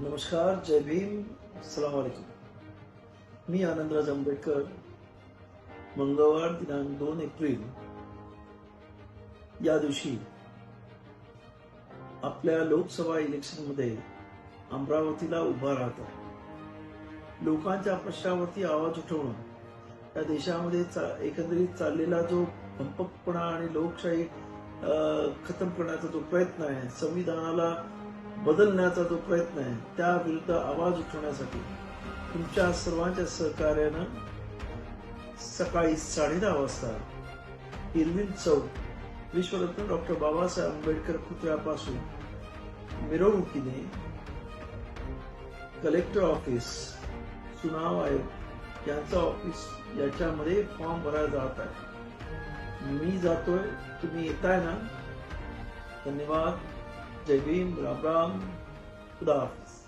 नमस्कार जय भीम. सलाम वालेकुम. मी आनंदराज आंबेडकर मंगळवार दिनांक दोन एप्रिल या दिवशी आपल्या लोकसभा इलेक्शनमध्ये अमरावतीला उभा राहत आहे. लोकांच्या प्रश्नावरती आवाज उठवणं या देशामध्ये चा- एकंदरीत चाललेला जो भंपकपणा आणि लोकशाही अं, खतम करण्याचा जो प्रयत्न आहे संविधानाला बदलण्याचा जो प्रयत्न आहे त्या विरुद्ध आवाज उठवण्यासाठी तुमच्या सर्वांच्या सहकार्यानं सकाळी साडे दहा वाजता इरविन चौक विश्वरत्न डॉक्टर बाबासाहेब आंबेडकर पुतळ्यापासून मिरवणुकीने कलेक्टर ऑफिस चुनाव आयोग यांचं ऑफिस याच्यामध्ये फॉर्म भरायला जात आहे. मी जातोय तुम्ही येताय ना? धन्यवाद. Tevbeyim, Rabram, Hudafız.